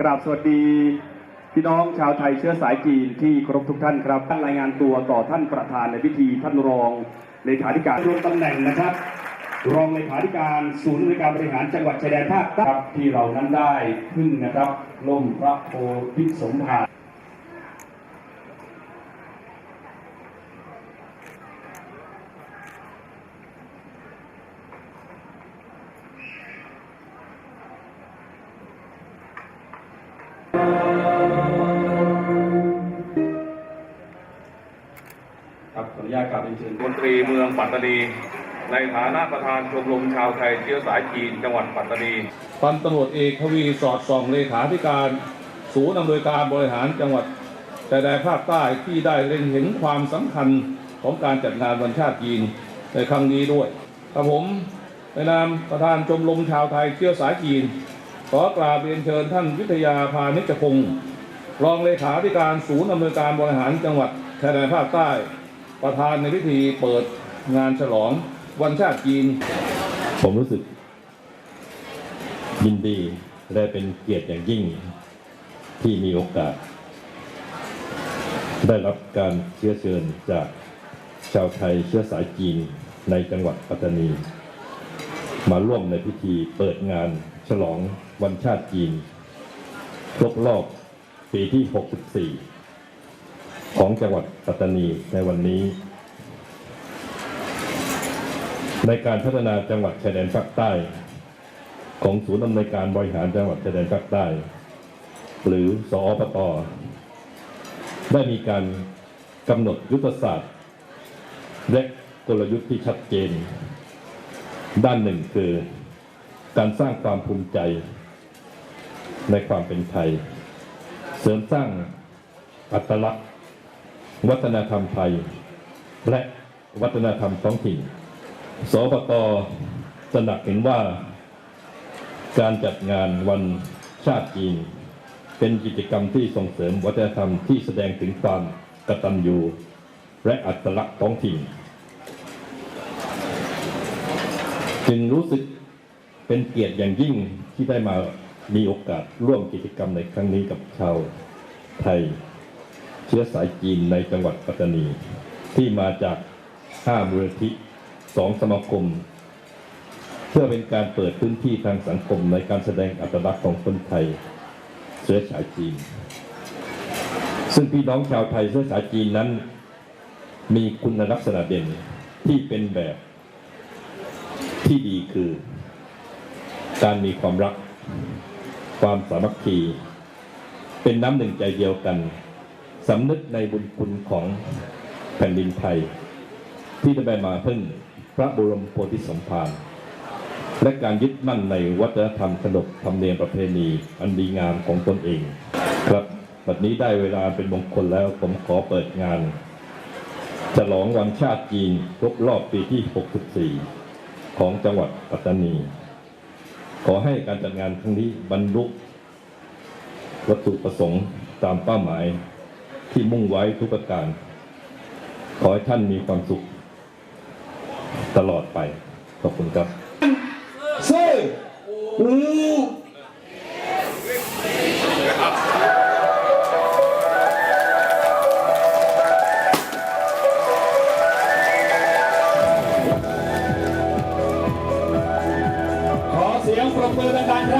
กราบสวัสดี พี่น้องชาวไทยเชื้อสายจีนที่เคารพทุกท่านครับท่านรายงานตัวต่อท่านประธานในพิธีท่านรองเลขาธิการรวมตำแหน่งนะครับ รองเลขาธิการศูนย์บริการบริหารจังหวัดชายแดนภาคใต้ครับที่เรานั้นได้ขึ้นนะครับล่มพระโพธิสมภาร ญาตกราบเชิญมนตรีเมืองปัตตานี ในฐานะประธานชมรมชาวไทยเชื้อสายจีนจังหวัดปัตตานีพันตำรวจเอกทวีสอดส่องเลขาธิการ ศูนย์อำนวยการบริหารจังหวัดชายแดนภาคใต้ที่ได้เล็งเห็นความสำคัญของการจัดงานวันชาติจีนในครั้งนี้ด้วยกับผมในนามประธานชมรมชาวไทยเชื้อสายจีน ขอกราบเรียนเชิญท่านวิทยาพานิชพงศ์รองเลขาธิการศูนย์อำนวยการบริหารจังหวัดชายแดนภาคใต้ ประธานในพิธีเปิดงานฉลองวันชาติจีน ผมรู้สึกยินดีและเป็นเกียรติอย่างยิ่งที่มีโอกาส ได้รับการเชื้อเชิญจากชาวไทยเชื้อสายจีนในจังหวัดปัตตานี มาร่วมในพิธีเปิดงานฉลองวันชาติจีน ครบรอบปีที่ 64 ของจังหวัดปัตตานีในวันนี้ ในการพัฒนาจังหวัดชายแดนภาคใต้ ของศูนย์อำนวยการบริหารจังหวัดชายแดนภาคใต้ หรือสอปตได้มีการกำหนดยุทธศาสตร์ และกลยุทธ์ที่ชัดเจน ด้านหนึ่งคือ การสร้างความภูมิใจ ในความเป็นไทย เสริมสร้างอัตลักษณ์ วัฒนธรรมไทย และวัฒนธรรมท้องถิ่น สปตตระหนักเห็นว่า การจัดงานวันชาติจีน เป็นกิจกรรมที่ส่งเสริมวัฒนธรรมที่แสดงถึงความกตัญญูและอัตลักษณ์ท้องถิ่น จึงรู้สึกเป็นเกียรติอย่างยิ่งที่ได้มามีโอกาสร่วมกิจกรรมในครั้งนี้กับชาวไทย เชื้อสายจีนในจังหวัดปัตตานี ที่มาจากห้ามูลนิธิสองสมาคม เพื่อเป็นการเปิดพื้นที่ทางสังคมในการแสดงอัตลักษณ์ของคนไทยเชื้อสายจีน ซึ่งพี่น้องชาวไทยเชื้อสายจีนนั้น มีคุณลักษณะเด่นที่เป็นแบบที่ดีคือ การมีความรัก ความสามัคคี เป็นน้ำหนึ่งใจเดียวกัน สำนึกในบุญคุณของแผ่นดินไทย ที่ได้มาพึ่งพระบรมโพธิสมภารและการยึดมั่นในวัฒนธรรมขนบธรรมเนียมประเพณีอันดีงามของตนเอง ครับบัดนี้ได้เวลาเป็นมงคลแล้วผมขอเปิดงาน ฉลองวันชาติจีนครบรอบปีที่ 64 ของจังหวัดปัตตานี ขอให้การจัดงานครั้งนี้บรรลุวัตถุประสงค์ตามเป้าหมาย ที่มุ่งไว้ทุกประการ ขอให้ท่านมีความสุข ตลอดไป ขอบคุณครับขอเสียงปรบมือดังๆครับ